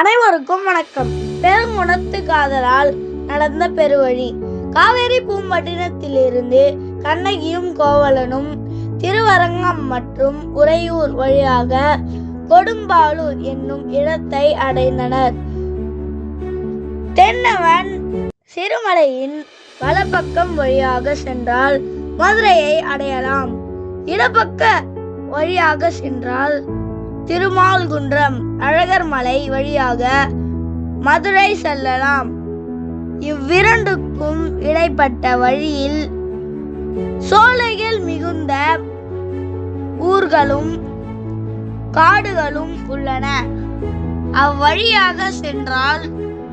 அனைவருக்கும் வணக்கம். பெருங்குணத்து காதலால் நடந்த பெருவழி. காவேரி பூம்பட்டினத்திலிருந்து கண்ணகியும் கோவலனும் திருவரங்கம் மற்றும் உறையூர் வழியாக கொடும்பாலூர் என்னும் இடத்தை அடைந்தனர். தென்னவன் சிறுமலையின் வலப்பக்கம் வழியாக சென்றால் மதுரையை அடையலாம். இடப்பக்க வழியாக சென்றால் திருமால்குன்றம் அழகர்மலை வழியாக மதுரை செல்லலாம். இவ்விரண்டுக்கும் இடைப்பட்ட வழியில் சோலைகள் மிகுந்த ஊர்களும் காடுகளும் உள்ளன. அவ்வழியாக சென்றால்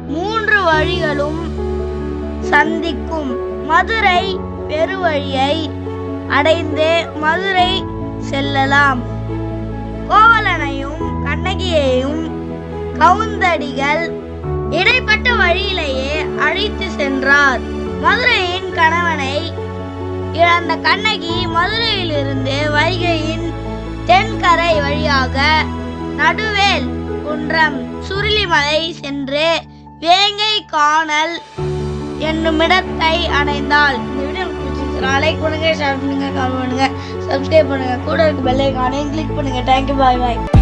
மூன்று வழிகளும் சந்திக்கும். மதுரை பெருவழியை அடைந்து மதுரை செல்லலாம். கோவலனையும் கண்ணகியையும் கவுந்தடிகள் இடைப்பட்ட வழியிலேயே அழைத்து சென்றார். மதுரையின் கணவனை இழந்த கண்ணகி மதுரையிலிருந்து வைகையின் தென்கரை வழியாக நடுவேல் குன்றம் சுருளிமலை சென்று வேங்கை காணல் என்னுமிடத்தை அடைந்தாள் இந்த வீடியோ உங்களுக்கு பிடிச்சிருந்துச்சுன்னா ஷேர் பண்ணுங்க கமெண்ட் பண்ணுங்க. சப்ஸ்கிரைப் பண்ணுங்க. கூட இருக்க பெல்லை கிளிக் பண்ணுங்க. தேங்க்யூ பாய் பாய்